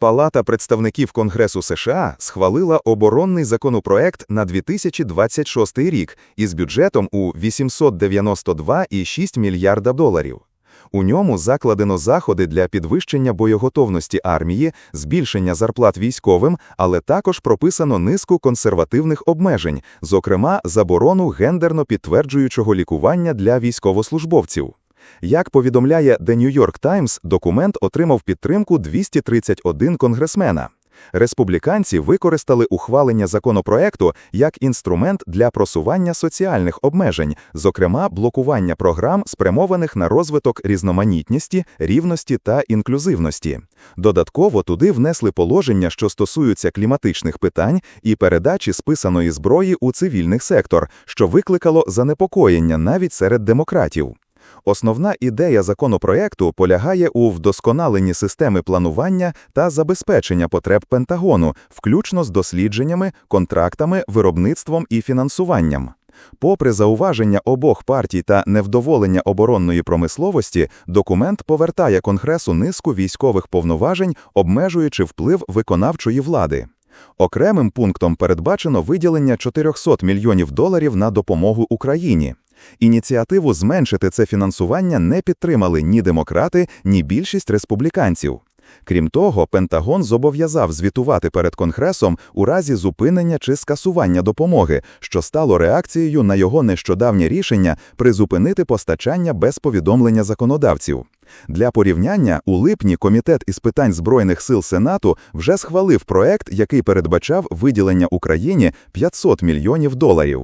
Палата представників Конгресу США схвалила оборонний законопроект на 2026 рік із бюджетом у 892,6 мільярда доларів. У ньому закладено заходи для підвищення боєготовності армії, збільшення зарплат військовим, але також прописано низку консервативних обмежень, зокрема заборону гендерно підтверджуючого лікування для військовослужбовців. Як повідомляє The New York Times, документ отримав підтримку 231 конгресмена. Республіканці використали ухвалення законопроекту як інструмент для просування соціальних обмежень, зокрема блокування програм, спрямованих на розвиток різноманітності, рівності та інклюзивності. Додатково туди внесли положення, що стосуються кліматичних питань і передачі списаної зброї у цивільний сектор, що викликало занепокоєння навіть серед демократів. Основна ідея законопроекту полягає у вдосконаленні системи планування та забезпечення потреб Пентагону, включно з дослідженнями, контрактами, виробництвом і фінансуванням. Попри зауваження обох партій та невдоволення оборонної промисловості, документ повертає Конгресу низку військових повноважень, обмежуючи вплив виконавчої влади. Окремим пунктом передбачено виділення 400 мільйонів доларів на допомогу Україні. Ініціативу зменшити це фінансування не підтримали ні демократи, ні більшість республіканців. Крім того, Пентагон зобов'язав звітувати перед Конгресом у разі зупинення чи скасування допомоги, що стало реакцією на його нещодавнє рішення призупинити постачання без повідомлення законодавців. Для порівняння у липні Комітет із питань Збройних сил Сенату вже схвалив проект, який передбачав виділення Україні 500 мільйонів доларів.